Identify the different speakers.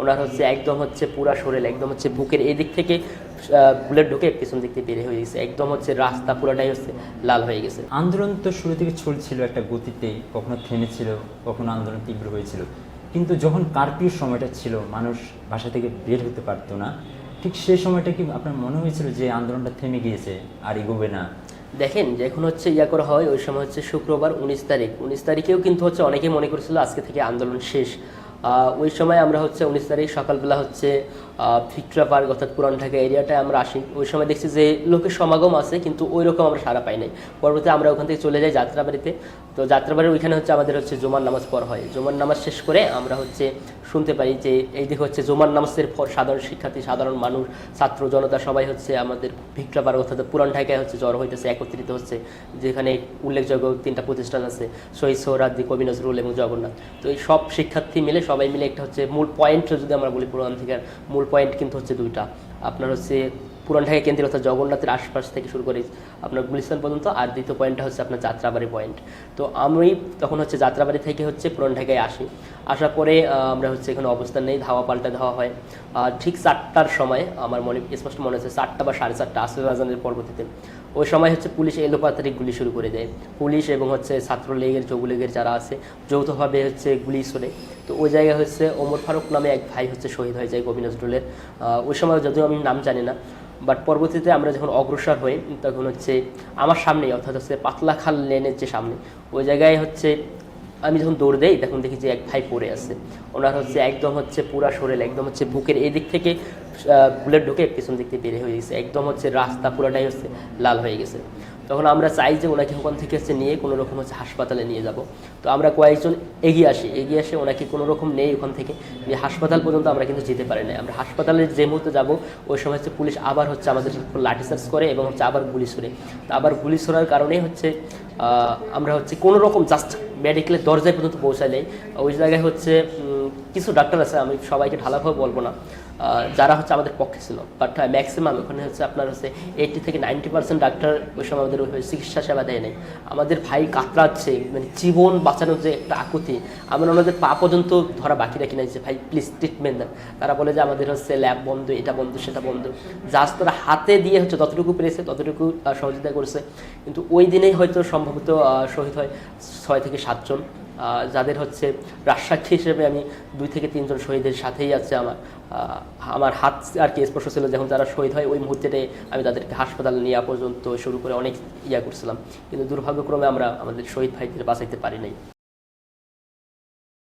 Speaker 1: ওনার হচ্ছে একদম হচ্ছে পুরা শরীর একদম হচ্ছে বুকের এই দিক থেকে বুলেট ঢুকে পেছন দিক থেকে বেরিয়ে হয়ে গেছে। একদম হচ্ছে রাস্তা পুরোটাই হচ্ছে লাল হয়ে গেছে।
Speaker 2: আন্দোলন তো শুরু থেকে চলছিল একটা গতিতে কখনো থেমেছিল কখনো আন্দোলন তীব্র হয়েছিল। কিন্তু যখন কার্ফিউর সময়টা ছিল মানুষ বাসা থেকে বের হতে পারতো না। ঠিক সেই সময়টা কি আপনার মনে হয়েছিল যে আন্দোলনটা থেমে গিয়েছে আর এগোবে না?
Speaker 1: দেখেন যখন হচ্ছে ইয়া করা হয় ওই সময় হচ্ছে শুক্রবার উনিশ তারিখ। উনিশ তারিখেও কিন্তু হচ্ছে অনেকে মনে করেছিল আজকে থেকে আন্দোলন শেষ। ওই সময় আমরা হচ্ছে উনিশ তারিখ সকালবেলা হচ্ছে ভিক্টোরিয়া পার্ক অর্থাৎ পুরান ঢাকা এরিয়াটায় আমরা আসি। ওই সময় দেখছি যে লোকের সমাগম আছে, কিন্তু ওই রকম আমরা সারা পাই নাই। পরবর্তীতে আমরা ওখান থেকে চলে যাই যাত্রাবাড়িতে। তো যাত্রাবাড়ির ওইখানে হচ্ছে আমাদের হচ্ছে জুমার নামাজ পড়া হয়। জুমার নামাজ শেষ করে আমরা হচ্ছে শুনতে পারি যে এই দিকে হচ্ছে জুমার নামাজের পর সাধারণ শিক্ষার্থী, সাধারণ মানুষ, ছাত্র জনতা সবাই হচ্ছে আমাদের ভিক্টোরিয়া পার্ক অর্থাৎ পুরান ঢাকায় হচ্ছে জড়ো হইতেছে, একত্রিত হচ্ছে, যেখানে উল্লেখযোগ্য তিনটা প্রতিষ্ঠান আছে, শহীদ সোহরাদ্দি কবি নজরুল এবং জগন্নাথ। তো এই সব শিক্ষার্থী মিলে সবাই মিলে একটা হচ্ছে মূল পয়েন্ট যদি আমরা বলি কোরআন থেকে, মূল পয়েন্ট কিন্তু হচ্ছে দুইটা। আপনার হচ্ছে পুরান ঢাকা কেন্দ্রে অর্থাৎ জগন্নাথের আশপাশ থেকে শুরু করে আপনার গুলিস্তান পর্যন্ত। আর দ্বিতীয় পয়েন্টটা হচ্ছে আপনার যাত্রাবাড়ি পয়েন্ট। তো আমি তখন হচ্ছে যাত্রাবাড়ি থেকে হচ্ছে পুরান ঢাকায় আসি। আসার পরে আমরা হচ্ছে এখানে অবস্থান নেই, ধাওয়া পাল্টা ধাওয়া হয়। আর ঠিক চারটার সময় আমার মনে, স্পষ্ট মনে হচ্ছে চারটা বা সাড়ে চারটা আসল রাজানের পরবর্তীতে। ওই সময় হচ্ছে পুলিশ এলোপাতারি গুলি শুরু করে দেয়। পুলিশ এবং হচ্ছে ছাত্রলীগের যুবলীগের যারা আছে, যৌথভাবে হচ্ছে গুলি ছোড়ে। তো ওই জায়গায় হচ্ছে ওমর ফারুক নামে এক ভাই হচ্ছে শহীদ হয়ে যায় কবি নজরুলের। ওই সময় যদিও আমি নাম জানি না বাট পরবর্তীতে আমরা যখন অগ্রসর হই, তখন হচ্ছে আমার সামনে অর্থাৎ হচ্ছে পাতলা খাল লেনের যে সামনে, ওই জায়গায় হচ্ছে আমি যখন দৌড় দেই, তখন দেখি যে এক ভাই পড়ে আছে। ওনার হচ্ছে একদম হচ্ছে পুরা শরীর, একদম হচ্ছে বুকের এই দিক থেকে বুলেট ঢুকে পেছন দিক থেকে বেড়ে হয়ে গেছে। একদম হচ্ছে রাস্তা পুরাটাই হচ্ছে লাল হয়ে গেছে। তখন আমরা চাই যে ওনাকে ওখান থেকে হচ্ছে নিয়ে কোনো রকম হচ্ছে হাসপাতালে নিয়ে যাব। তো আমরা কয়েকজন এগিয়ে আসি, এগিয়ে আসে ওনাকে কোনো রকম নেই ওখান থেকে। নিয়ে হাসপাতাল পর্যন্ত আমরা কিন্তু যেতে পারি না আমরা হাসপাতালে যে মুহূর্তে যাব, ওই সময় হচ্ছে পুলিশ আবার হচ্ছে আমাদের লাঠিচার্জ করে এবং হচ্ছে আবার গুলি ছুড়ে। তো আবার গুলি ছোড়ার কারণেই হচ্ছে আমরা হচ্ছে কোনো রকম জাস্ট মেডিকেলের দরজায় পর্যন্ত পৌঁছালে ওই জায়গায় হচ্ছে কিছু ডাক্তার আছে, আমি সবাইকে ঢালাভাবে বলব না। যারা হচ্ছে আমাদের পক্ষে ছিল। বাট ম্যাক্সিমাম ওখানে হচ্ছে আপনার হচ্ছে এইটি থেকে নাইনটি পার্সেন্ট ডাক্তার ওই সময় আমাদের চিকিৎসা সেবা দেয় নাই। আমাদের ভাই কাতরাচ্ছে মানে জীবন বাঁচানোর যে একটা আকুতি, আমরা ওনাদের পা পর্যন্ত ধরা বাকি রাখি নাই যে, ভাই প্লিজ ট্রিটমেন্ট দেন। তারা বলে যে, আমাদের হচ্ছে ল্যাব বন্ধ, এটা বন্ধ, সেটা বন্ধ। জাস্ট তারা হাতে দিয়ে হচ্ছে যতটুকু পেরেছে, ততটুকু সহযোগিতা করেছে। কিন্তু ওই দিনেই হয়তো সম্ভবত শহীদ হয় ছয় থেকে সাতজন যাদের হচ্ছে রাজসাক্ষী হিসেবে আমি দুই থেকে তিনজন শহীদের সাথেই আছে আমার। আমার হাত আর কি স্পর্শ ছিল যখন তারা শহীদ হয়, ওই মুহূর্তে আমি তাদেরকে হাসপাতাল নেওয়া পর্যন্ত শুরু করে অনেক ইয়া করছিলাম। কিন্তু দুর্ভাগ্যক্রমে আমরা আমাদের শহীদ ভাইদের বাঁচাইতে পারি নাই।